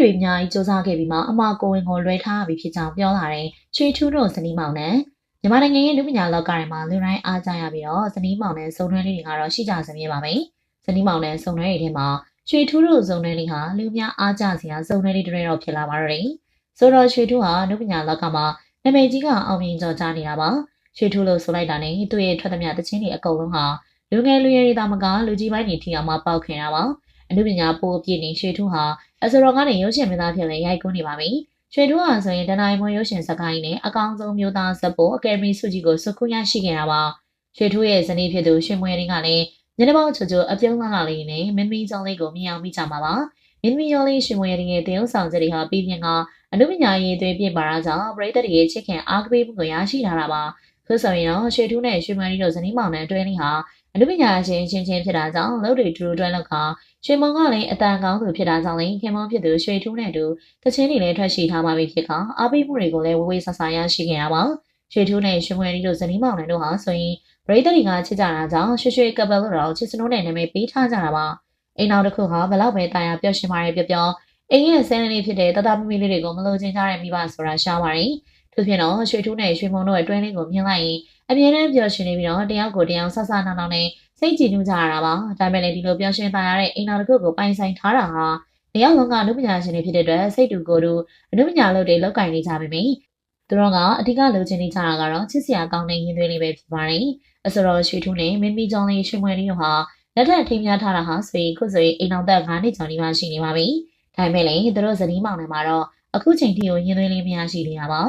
နှစ်တွေအများကြီးစူးစမ်းခဲ့ပြီးမှအမကိုဝင်ကိုလွဲထားပြီးဖြစ်ကြောင်းပြောလာတဲ့ရွှေထူးတို့ဇနီးမောင်နဲ့မြန်မာနိုင်ငံရဲ့လူပညာလောကထဲမှာလူတိုင်းအားကြရပြီးတော့ဇနီးမောင်နဲ့စုံတွဲလေးတွေကတော့ရှိကြစမြဲပါပဲဇနီးမောင်နဲ့စုံတွဲတွေထဲမှာရွှေထူးတို့စုံတွဲလေးဟာလူများအားကြစရာစုံတွဲလေးတွေတော့ဖြစ်လာပါတော့တယ်ဆိုတော့ရွှေထူးဟာလူပညာလောကမှာနာမည်ကြီးကအောင်မြင်ကြော်ကြားနေတာပါရွှေထူးလို့ဆိုလိုက်တာနဲ့သူ့ရဲ့ထွက်သမျှတခြင်းတွေအကုန်လုံးဟာလူငယ်လူရွယ်တွေသာမကလူကြီးပိုင်းတွေထိအောင်မှပေါက်ခင်တာပါ အနုပညာပိုးပြည့်နေရွှေထူးဟာအစရောကနေရုပ်ရှင်မင်းသားဖြစ်လဲရိုက်ကူးနေပါပြီရွှေထူးဟာဆိုရင်တနိုင်မွန်ရုပ်ရှင်စကိုင်းနဲ့အကောင်ဆုံးမျိုးသားဇက်ပိုအကယ်ဒမီဆုကြီးကိုစုခုရရှိခဲ့တာပါရွှေထူးရဲ့ဇနီးဖြစ်သူရွှေမွေရင်းကလည်းညနေပေါင်းချိုချိုအပြုံးလာလာလေးနဲ့မင်းမင်းကြောင့်လေးကိုမြင်အောင်မိကြမှာပါမင်းမင်းရောလေးရွှေမွေရင်းရဲ့တရုပ်ဆောင်ချက်တွေဟာပြီးပြင်းကအနုပညာရေးသွေးပြစ်ပါတာကြောင့်ပရိသတ်တွေရဲ့ချစ်ခင်အားကပေးမှုကိုရရှိလာတာပါ ဆိုဆိုရင်တော့ရွှေထူးနဲ့ရွှေမွေရီတို့ဇနီးမောင်နဲ့အတွဲလေးဟာအနုပညာရှင်ချင်းချင်းဖြစ်တာကြောင့်လုပ်တွေတူတူတွဲလောက်ကရွှေမုံကလည်းအတန်ကောင်းသူဖြစ်တာကြောင့်လည်းခင်မုံဖြစ်သူရွှေထူးနဲ့တူတချင်းတွေလည်းထွက်ရှိထားပါပြီဖြစ်ကအားပေးမှုတွေကိုလည်းဝေဝေဆဆရရှိခဲ့တာပါရွှေထူးနဲ့ရွှေမွေရီတို့ဇနီးမောင်နဲ့တို့ဟာဆိုရင်ပရိသတ်တွေကချစ်ကြတာကြောင့်ရွှေရွှေကပ်ပယ်လို့တော့ချစ်စနိုးနဲ့နာမည်ပေးထားကြတာပါအိမ်နောက်တစ်ခုဟာဘလောက်ပဲတာယာပျော်ရွှင်ပါရဲ့ပြောပြောအိမ်ရဲ့ဆန်းလေးဖြစ်တဲ့တတမမီလေးတွေကိုမလို့ချင်းကြတဲ့မိဘဆိုတာရှားပါတယ် သူဖြစ်တော့ရွှေထူးနဲ့ရွှေမုံတို့ရဲ့တွဲလေးကိုမြင်လိုက်ရင်အမြဲတမ်းပျော်ရွှင်နေပြီးတော့တယောက်ကိုတယောက်ဆဆနာနာနဲ့စိတ်ကြည်နူးကြရတာပါဒါပေမဲ့လည်းဒီလိုပျော်ရွှင်ပါရတဲ့အိမ်တော်တစ်ခုကိုပိုင်ဆိုင်ထားတာဟာတယောက်လုံးကလူပညာရှင်တွေဖြစ်တဲ့အတွက်စိတ်တူကိုယ်တူအနုပညာလုပ်တွေလောက်ကင်နေကြပြီမိသူတို့ကအဓိကလိုချင်နေကြတာကတော့ချစ်စရာကောင်းတဲ့ရင်းသွေးလေးပဲဖြစ်ပါတယ်အစတော်ရွှေထူးနဲ့မင်းမီကျောင်းလေးရွှေမွေလေးတို့ဟာလက်ထက်ထိမ်းများထားတာဟာဆိုရင်ခုဆိုရင်အိမ်တော်သက်9နှစ်ကျော်နေမှရှိနေပါပြီဒါပေမဲ့လည်းသူတို့ဇနီးမောင်တွေမှာတော့အခုချိန်ထိကိုရင်းသွေးလေးမရရှိနေတာပါ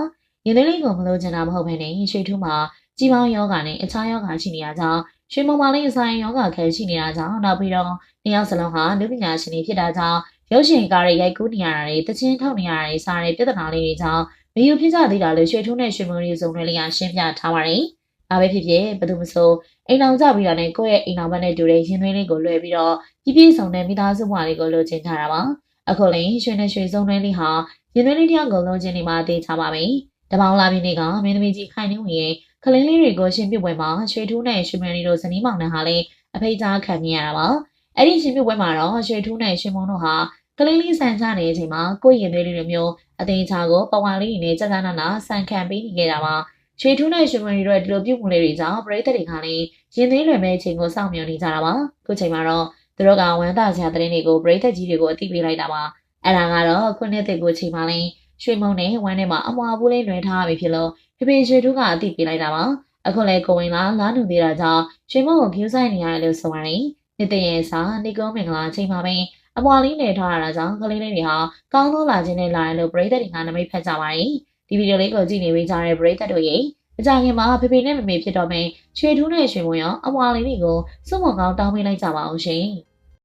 ရင်းသွေးလေးကိုမလို့ချင်တာမဟုတ်ဘဲနဲ့ရွှေထူးမှာကြီးပေါင်းယောဂါနဲ့အခြားယောဂါရှိနေတာကြောင့်ရွှေမုံမာလေးအဆိုင်ယောဂခဲရှိနေတာကြောင့်နောက်ပြီးတော့နှစ်ယောက်စလုံးဟာလူပညာရှင်တွေဖြစ်တာကြောင့်ရုပ်ရှင်ကားတွေရိုက်ကူးနေရတာတွေတချင်းထောက်နေရတာတွေစားတဲ့ပြဿနာလေးတွေကြောင့်မယူဖြစ်ကြသေးတာလို့ရွှေထုံးနဲ့ရွှေမုံလေးစုံတွေလေးကရှင်းပြထားပါတယ်။ဒါပဲဖြစ်ဖြစ်ဘယ်သူမဆိုအိမ်အောင်ကြပြီးတော့နဲ့ကိုယ့်ရဲ့အိမ်အောင်ဘက်နဲ့တူတဲ့ရင်သွေးလေးကိုလွှဲပြီးတော့ပြပြဆောင်တဲ့မိသားစုဘဝလေးကိုလိုချင်ကြတာပါ။အခုလည်းရွှေနဲ့ရွှေစုံတွေလေးဟာရင်သွေးလေးတယောက်ကိုလုံးချင်းနေမှာတေးချပါမယ်။ တပေါင်းလာပြီးနေကမင်းသမီးကြီးခိုင်နေဝင်ရဲ့ကလင်းလေးတွေကိုရှင်ပြုတ်ပွဲမှာရွှေထူးနဲ့ရွှေမန်လီတို့ဇနီးမောင်နှံဟာလည်းအဖိတ်ကြားခံနေရတာပါအဲ့ဒီရှင်ပြုတ်ပွဲမှာတော့ရွှေထူးနဲ့ရွှေမုံတို့ဟာကလေးလေးဆန်ချနေတဲ့အချိန်မှာကိုယ့်ရင်သွေးလေးတွေမျိုးအသေးချာကိုပဝါလေးနဲ့ကြက်ကြနာနာဆန်ခံပေးနေခဲ့တာပါရွှေထူးနဲ့ရွှေမန်လီတို့ဒီလိုပြုတ်မှုလေးတွေကြောင့်ပရိသတ်တွေကလည်းရင်သွေးလွယ်မဲ့အချိန်ကိုစောင့်မျှော်နေကြတာပါခုချိန်မှာတော့သူတို့ကဝမ်းသာစရာသတင်းတွေကိုပရိသတ်ကြီးတွေကိုအသိပေးလိုက်တာပါအဲ့ဒါကတော့ခုနှစ်သက်ကိုချိန်မှာလဲ ရွှေမုံနဲ့ဝမ်းထဲမှာအမွာဘူးလေးလွှဲထားပြီဖြစ်လို့ဖေဖေရွှေထူးကအသိပေးလိုက်တာပါအခုလည်းကိုဝင်လာလာနူသေးတာကြောင့်ရွှေမုံကိုကျူးဆိုင်နေရတယ်လို့ဆိုပါတယ်။နေ့တည့်ရဲ့စာနေကုန်းမင်္ဂလာအချိန်မှာပဲအမွာလေးနေထားရတာကြောင့်ကလေးလေးတွေဟာကောင်းသောလာခြင်းနဲ့လာတယ်လို့ပရိသတ်တွေကနမိတ်ဖက်ကြပါတယ်။ဒီဗီဒီယိုလေးကိုကြည့်နေပေးကြတဲ့ပရိသတ်တို့ရဲ့အကြခင်မှာဖေဖေနဲ့မမေဖြစ်တော့မယ်ရွှေထူးနဲ့ရွှေမုံရောအမွာလေးတွေကိုစုံမကောင်းတောင်းပေးလိုက်ကြပါအောင်ရှင်။